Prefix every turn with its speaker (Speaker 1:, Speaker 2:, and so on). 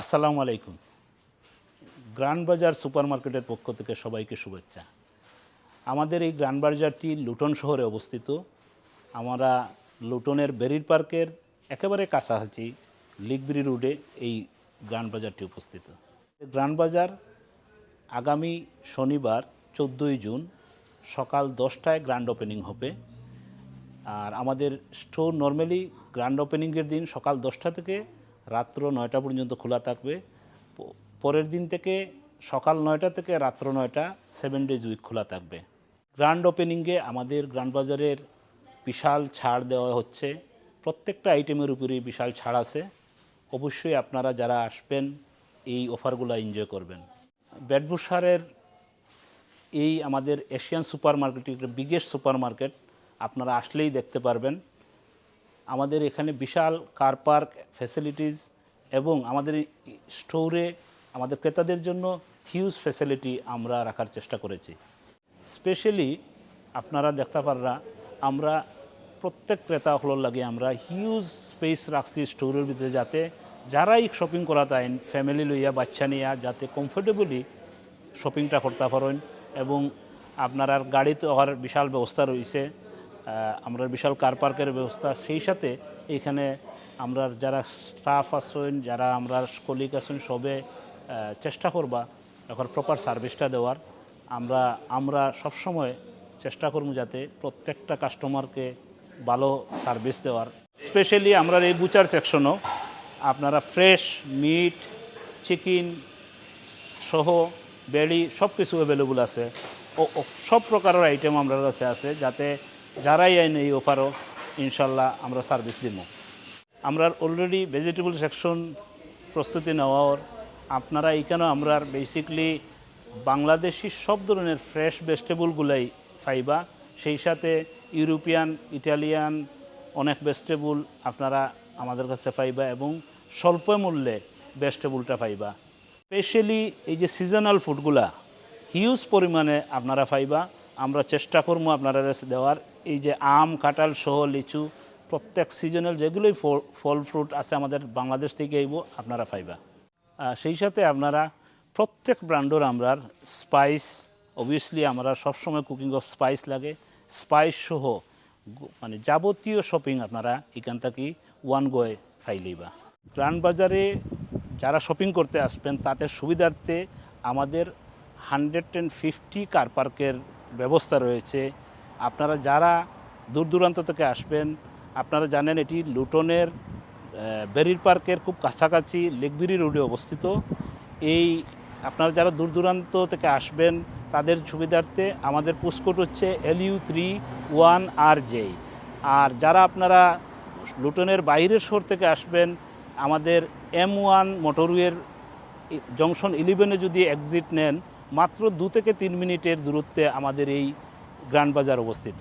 Speaker 1: আসসালামু আলাইকুম। গ্রান্ড বাজার সুপার মার্কেটের পক্ষ থেকে সবাইকে শুভেচ্ছা। আমাদের এই গ্রান্ড বাজারটি লুটন শহরে অবস্থিত। আমরা লুটনের বেরির পার্কের একেবারে কাছাকাছি লিগবিরি রোডে এই গ্রান্ড বাজারটি উপস্থিত। গ্রান্ড বাজার আগামী শনিবার চোদ্দোই জুন সকাল দশটায় গ্র্যান্ড ওপেনিং হবে। আর আমাদের স্টোর নর্মালি গ্র্যান্ড ওপেনিংয়ের দিন সকাল দশটা থেকে রাত্র নয়টা পর্যন্ত খোলা থাকবে। পরের দিন থেকে সকাল নয়টা থেকে রাত্র নয়টা সেভেন ডেজ উইক খোলা থাকবে। গ্র্যান্ড ওপেনিংয়ে আমাদের গ্র্যান্ড বাজারের বিশাল ছাড় দেওয়া হচ্ছে। প্রত্যেকটা আইটেমের উপরেই বিশাল ছাড় আছে। অবশ্যই আপনারা যারা আসবেন, এই অফারগুলো এনজয় করবেন। ব্যাডবুসারের এই আমাদের Asian super market biggest super market আপনারা আসলেই দেখতে পারবেন। আমাদের এখানে বিশাল কার পার্ক ফ্যাসিলিটিস এবং আমাদের স্টোরে আমাদের ক্রেতাদের জন্য হিউজ ফ্যাসিলিটি আমরা রাখার চেষ্টা করেছি। স্পেশালি আপনারা দেখতে পাররা, আমরা প্রত্যেক ক্রেতা হলোর লাগে আমরা হিউজ স্পেস রাখছি স্টোরের ভিতরে যাতে যারাই শপিং করা তাই ফ্যামিলি লইয়া, বাচ্চা নিয়া, যাতে কমফোর্টেবলি শপিংটা করতে পারেন এবং আপনার আর গাড়িতে হওয়ার বিশাল ব্যবস্থা রয়েছে। আমরা বিশাল কার পার্কের ব্যবস্থা, সেই সাথে এখানে আমরা যারা স্টাফ আছেন, যারা আমরা কলিগ আছেন, সবে চেষ্টা করবা এখন প্রপার সার্ভিসটা দেওয়ার। আমরা আমরা সবসময় চেষ্টা করব যাতে প্রত্যেকটা কাস্টমারকে ভালো সার্ভিস দেওয়ার। স্পেশালি আমরা এই বুচার সেকশনও আপনারা ফ্রেশ মিট চিকেন সহ বেড়ি সব কিছু অ্যাভেলেবল আছে। ও সব প্রকারের আইটেম আমরা কাছে আছে, যাতে যারাই আইন এই অফারও ইনশাল্লাহ আমরা সার্ভিস দিব আমরা অলরেডি ভেজিটেবল সেকশন প্রস্তুতি নেওয়ার, আপনারা এইখানেও আমরা বেসিকলি বাংলাদেশি সব ধরনের ফ্রেশ ভেজিটেবলগুলাই পাইবা, সেই সাথে ইউরোপিয়ান, ইটালিয়ান, অনেক ভেজিটেবল আপনারা আমাদের কাছে পাইবা এবং স্বল্প মূল্যে ভেজিটেবলটা পাইবা। স্পেশালি এই যে সিজনাল ফুডগুলা হিউজ পরিমাণে আপনারা পাইবা। আমরা চেষ্টা করব আপনারা দেওয়ার। এই যে আম, কাঁঠাল সহ লিচু, প্রত্যেক সিজনাল যেগুলোই ফল- ফ্রুট আছে আমাদের বাংলাদেশ থেকে আইব আপনারা পাইবা। সেই সাথে আপনারা প্রত্যেক ব্র্যান্ডের আমরা স্পাইস অবভিয়াসলি আমরা সবসময় কুকিং অফ স্পাইস লাগে। স্পাইস সহ মানে যাবতীয় শপিং আপনারা এখান থেকে ওয়ান গোয়ে ফাইলেইবা গ্রান্ড বাজারে যারা শপিং করতে আসবেন, তাদের সুবিধার্থে আমাদের হান্ড্রেড অ্যান্ড ফিফটি কার পার্কের ব্যবস্থা রয়েছে। আপনারা যারা দূর দূরান্ত থেকে আসবেন, আপনারা জানেন এটি লুটনের বেরির পার্কের খুব কাছাকাছি লেকবিরি রোডে অবস্থিত। এই আপনারা যারা দূর দূরান্ত থেকে আসবেন, তাদের সুবিধার্থে আমাদের পোস্টকোড হচ্ছে L U three one R J আর যারা আপনারা লুটনের বাইরের শহর থেকে আসবেন, আমাদের এম ওয়ান মোটরওয়ের জংশন ইলেভেনে যদি এক্সিট নেন, মাত্র দু থেকে তিন মিনিটের দূরত্বে আমাদের এই গ্র্যান্ড বাজার অবস্থিত।